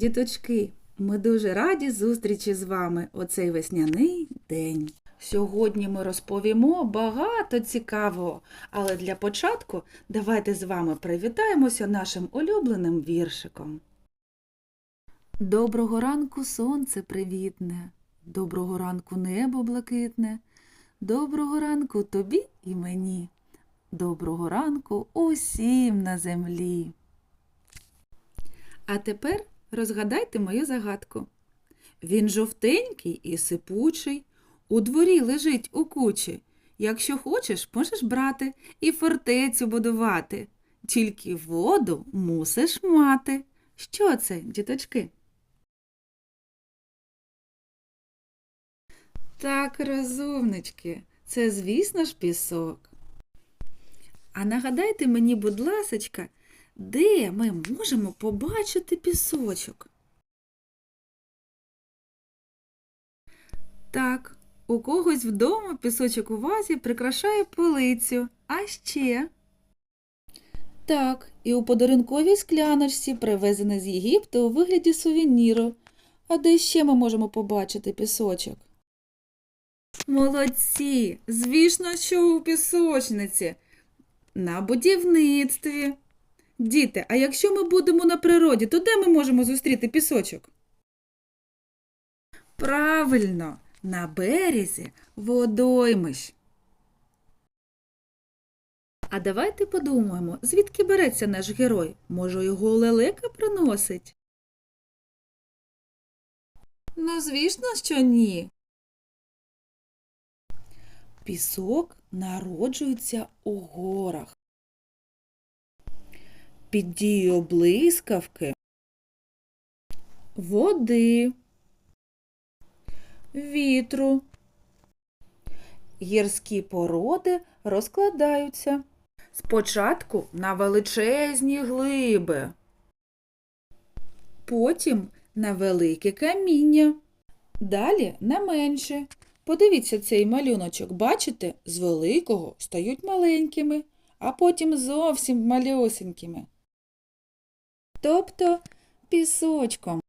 Діточки, ми дуже раді зустрічі з вами у цей весняний день. Сьогодні ми розповімо багато цікавого, але для початку давайте з вами привітаємося нашим улюбленим віршиком. Доброго ранку сонце привітне, доброго ранку небо блакитне, доброго ранку тобі і мені, доброго ранку усім на землі. А тепер розгадайте мою загадку. Він жовтенький і сипучий, у дворі лежить у кучі. Якщо хочеш, можеш брати і фортецю будувати. Тільки воду мусиш мати. Що це, діточки? Так, розумнички, це, звісно ж, пісок. А нагадайте мені, будь ласочка, де ми можемо побачити пісочок? Так, у когось вдома пісочок у вазі прикрашає полицю. А ще. Так, і у подарунковій скляночці, привезений з Єгипту у вигляді сувеніру. А де ще ми можемо побачити пісочок? Молодці! Звісно, що у пісочниці. На будівництві. Діти, а якщо ми будемо на природі, то де ми можемо зустріти пісочок? Правильно, на березі водоймищ. А давайте подумаємо, звідки береться наш герой? Може, його лелека приносить? Ну, звісно, що ні. Пісок народжується у горах. Під дією блискавки, води, вітру. Гірські породи розкладаються спочатку на величезні глиби, потім на велике каміння, далі на менше. Подивіться цей малюночок, бачите, з великого стають маленькими, а потім зовсім малюсенькими. Тобто пісочком.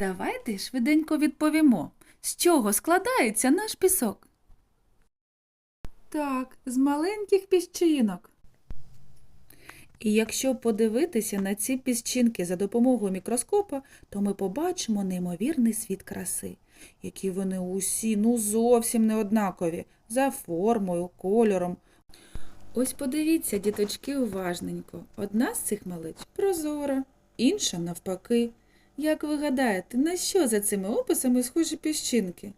Давайте швиденько відповімо, з чого складається наш пісок. Так, з маленьких піщинок. І якщо подивитися на ці піщинки за допомогою мікроскопа, то ми побачимо неймовірний світ краси, які вони усі ну зовсім не однакові за формою, кольором. Ось подивіться, діточки, уважненько. Одна з цих малиць прозора, інша навпаки. Як ви гадаєте, на що за цими описами схожі піщинки?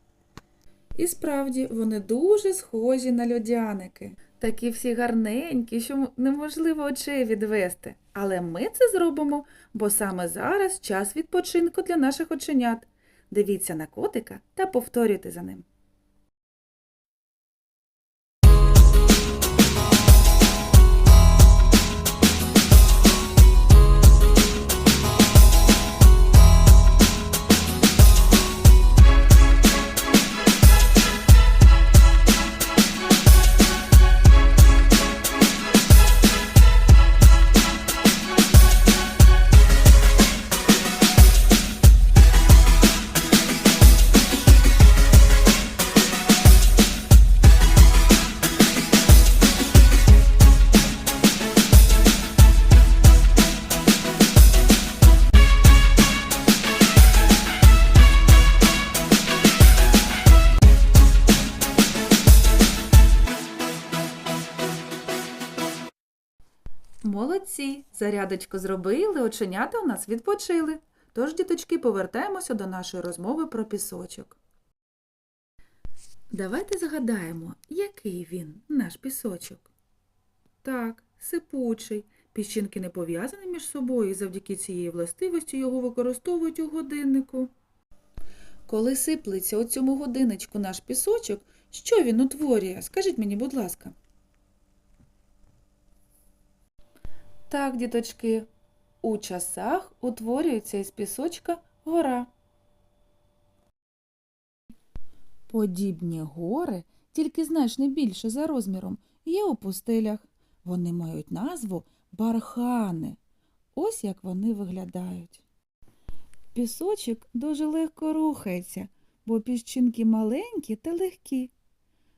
І справді, вони дуже схожі на льодяники. Такі всі гарненькі, що неможливо очей відвести. Але ми це зробимо, бо саме зараз час відпочинку для наших оченят. Дивіться на котика та повторюйте за ним. Молодці! Зарядочку зробили, оченята у нас відпочили. Тож, діточки, повертаємося до нашої розмови про пісочок. Давайте згадаємо, який він, наш пісочок. Так, сипучий. Піщинки не пов'язані між собою і завдяки цієї властивості його використовують у годиннику. Коли сиплеться у цьому годинничку наш пісочок, що він утворює? Скажіть мені, будь ласка. Так, діточки, у часах утворюється із пісочка гора. Подібні гори, тільки значно більше за розміром, є у пустелях. Вони мають назву бархани. Ось як вони виглядають. пісочок дуже легко рухається, бо піщинки маленькі та легкі.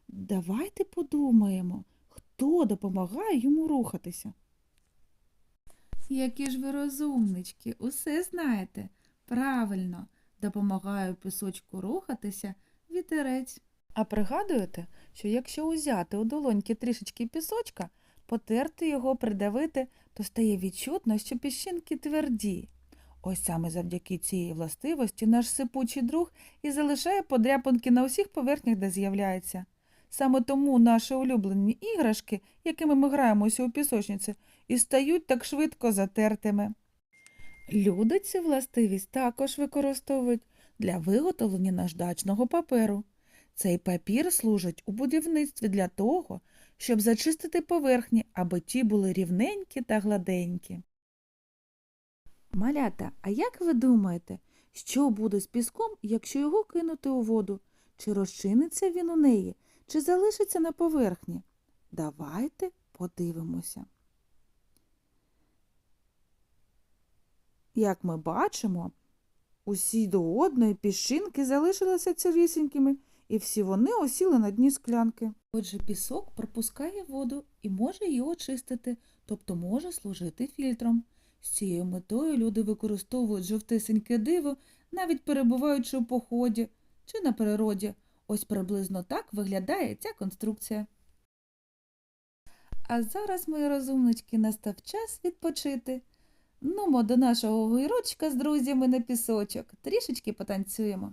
Давайте подумаємо, хто допомагає йому рухатися. Які ж ви розумнички, усе знаєте. Правильно, допомагає пісочку рухатися вітерець. А пригадуєте, що якщо узяти у долоньки трішечки пісочка, потерти його, придавити, то стає відчутно, що піщинки тверді. Ось саме завдяки цієї властивості наш сипучий друг і залишає подряпинки на усіх поверхнях, де з'являється. Саме тому наші улюблені іграшки, якими ми граємося у пісочниці, і стають так швидко затертими. Люди цю властивість також використовують для виготовлення наждачного паперу. Цей папір служить у будівництві для того, щоб зачистити поверхні, аби ті були рівненькі та гладенькі. Малята, а як ви думаєте, що буде з піском, якщо його кинути у воду? Чи розчиниться він у неї, чи залишиться на поверхні? Давайте подивимося. Як ми бачимо, усі до одної піщинки залишилися цілісінькими, і всі вони осіли на дні склянки. Отже, пісок пропускає воду і може її очистити, тобто може служити фільтром. З цією метою люди використовують жовтисеньке диво, навіть перебуваючи у поході чи на природі. Ось приблизно так виглядає ця конструкція. А зараз, мої розумнички, настав час відпочити. Нумо до нашого гуйрочка з друзями на пісочок. Трішечки потанцюємо.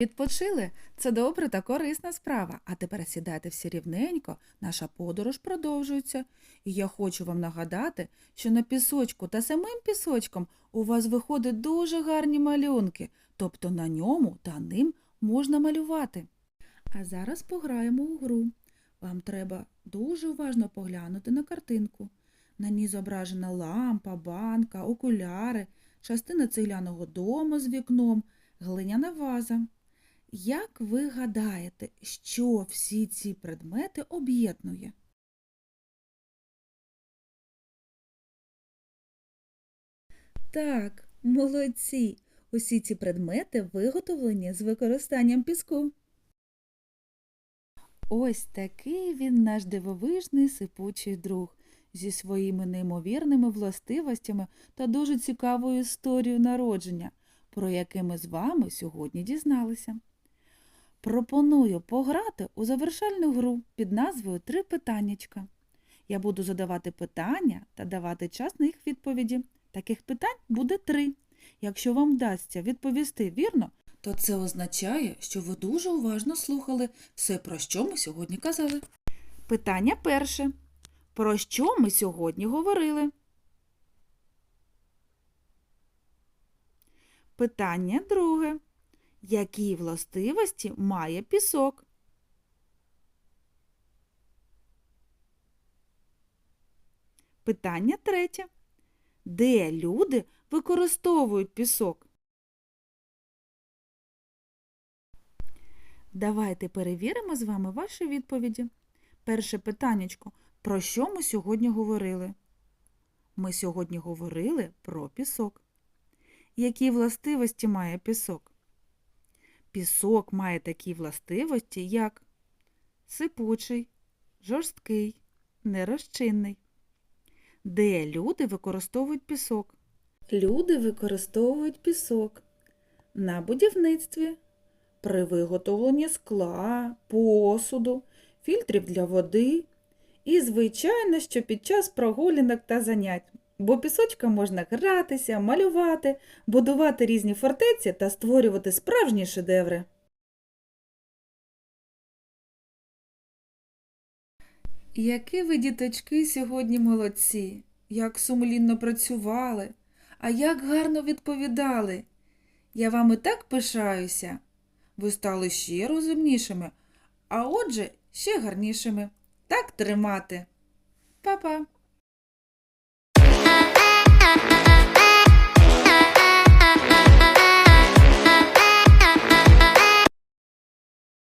Відпочили це добре та корисна справа. А тепер сідайте всі рівненько, наша подорож продовжується. І я хочу вам нагадати, що на пісочку та самим пісочком у вас виходять дуже гарні малюнки, тобто на ньому та ним можна малювати. А зараз пограємо у гру. Вам треба дуже уважно поглянути на картинку. На ній зображена лампа, банка, окуляри, частина цегляного дому з вікном, глиняна ваза. Як ви гадаєте, що всі ці предмети об'єднує? Так, молодці. Усі ці предмети виготовлені з використанням піску. Ось такий він наш дивовижний сипучий друг зі своїми неймовірними властивостями та дуже цікавою історією народження, про яке ми з вами сьогодні дізналися. Пропоную пограти у завершальну гру під назвою Три питаннячка. Я буду задавати питання та давати час на їх відповіді. Таких питань буде три. Якщо вам вдасться відповісти вірно, то це означає, що ви дуже уважно слухали все, про що ми сьогодні казали. Питання перше. Про що ми сьогодні говорили? Питання друге. Які властивості має пісок? Питання третє. Де люди використовують пісок? Давайте перевіримо з вами ваші відповіді. Перше питаннячко. Про що ми сьогодні говорили? Ми сьогодні говорили про пісок. які властивості має пісок? Пісок має такі властивості, як сипучий, жорсткий, нерозчинний. Де люди використовують пісок? Люди використовують пісок на будівництві, при виготовленні скла, посуду, фільтрів для води і, звичайно, що під час прогулянок та занять. Бо пісочком можна гратися, малювати, будувати різні фортеці та створювати справжні шедеври. Які ви, діточки, сьогодні молодці, як сумлінно працювали, а як гарно відповідали. Я вами так пишаюся. Ви стали ще розумнішими, а отже, ще гарнішими. Так тримати. Па-па! ha ha